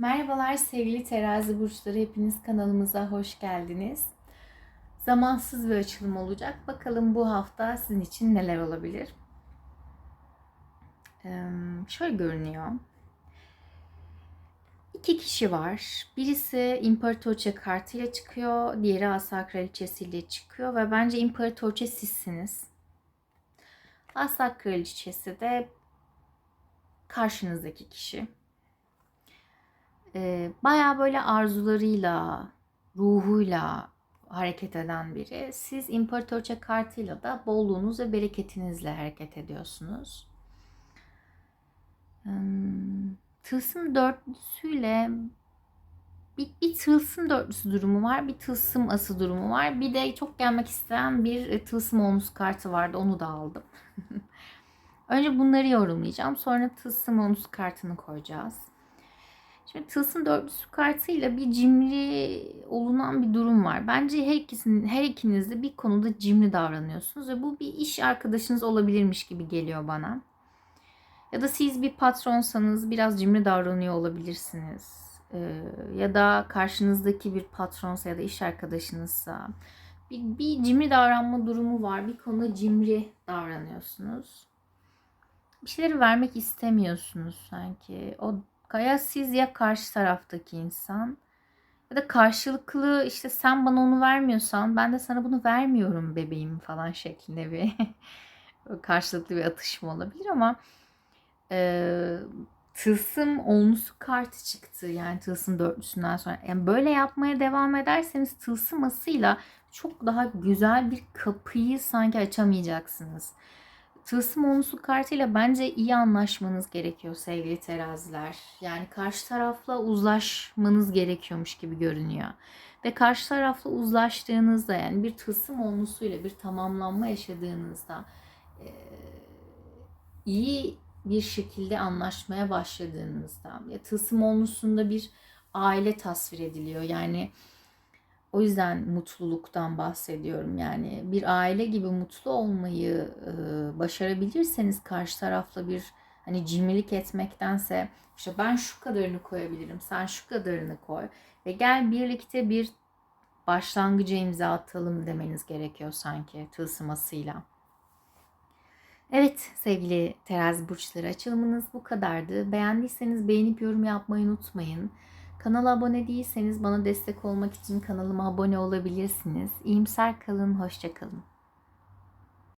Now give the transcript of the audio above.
Merhabalar sevgili terazi burçları hepiniz kanalımıza hoş geldiniz. Zamansız bir açılım olacak. Bakalım bu hafta sizin için neler olabilir? Ee, şöyle görünüyor. İki kişi var. Birisi İmparatorça kartıyla çıkıyor. Diğeri Asa Kraliçesiyle çıkıyor. Ve bence İmparatorça sizsiniz. Asa Kraliçesi de karşınızdaki kişi. Ee, bayağı böyle arzularıyla, ruhuyla hareket eden biri. Siz İmparatorça kartıyla da bolluğunuz ve bereketinizle hareket ediyorsunuz. Tılsım dörtlüsüyle bir, bir tılsım dörtlüsü durumu var, bir tılsım ası durumu var. Bir de çok gelmek isteyen bir e, tılsım onus kartı vardı, onu da aldım. Önce bunları yorumlayacağım, sonra tılsım onus kartını koyacağız. Şimdi tılsım dörtlüsü kartıyla bir cimri olunan bir durum var. Bence her ikisinin her ikiniz de bir konuda cimri davranıyorsunuz ve bu bir iş arkadaşınız olabilirmiş gibi geliyor bana. Ya da siz bir patronsanız biraz cimri davranıyor olabilirsiniz. Ee, ya da karşınızdaki bir patronsa ya da iş arkadaşınızsa bir, bir cimri davranma durumu var. Bir konuda cimri davranıyorsunuz. Bir şeyleri vermek istemiyorsunuz sanki. O ya siz ya karşı taraftaki insan ya da karşılıklı işte sen bana onu vermiyorsan ben de sana bunu vermiyorum bebeğim falan şeklinde bir karşılıklı bir atışma olabilir ama e, tılsım olmusu kartı çıktı yani tılsım dörtlüsünden sonra. Yani böyle yapmaya devam ederseniz tılsım asıyla çok daha güzel bir kapıyı sanki açamayacaksınız. Tılsım onlusu kartıyla bence iyi anlaşmanız gerekiyor sevgili teraziler. Yani karşı tarafla uzlaşmanız gerekiyormuş gibi görünüyor. Ve karşı tarafla uzlaştığınızda yani bir tılsım onlusuyla bir tamamlanma yaşadığınızda iyi bir şekilde anlaşmaya başladığınızda ya tılsım onlusunda bir aile tasvir ediliyor. Yani o yüzden mutluluktan bahsediyorum. Yani bir aile gibi mutlu olmayı e, başarabilirseniz karşı tarafla bir hani cimrilik etmektense işte ben şu kadarını koyabilirim, sen şu kadarını koy ve gel birlikte bir başlangıca imza atalım demeniz gerekiyor sanki tılsımasıyla. Evet sevgili terazi burçları açılımınız bu kadardı. Beğendiyseniz beğenip yorum yapmayı unutmayın. Kanala abone değilseniz bana destek olmak için kanalıma abone olabilirsiniz. İyimser kalın, hoşça kalın.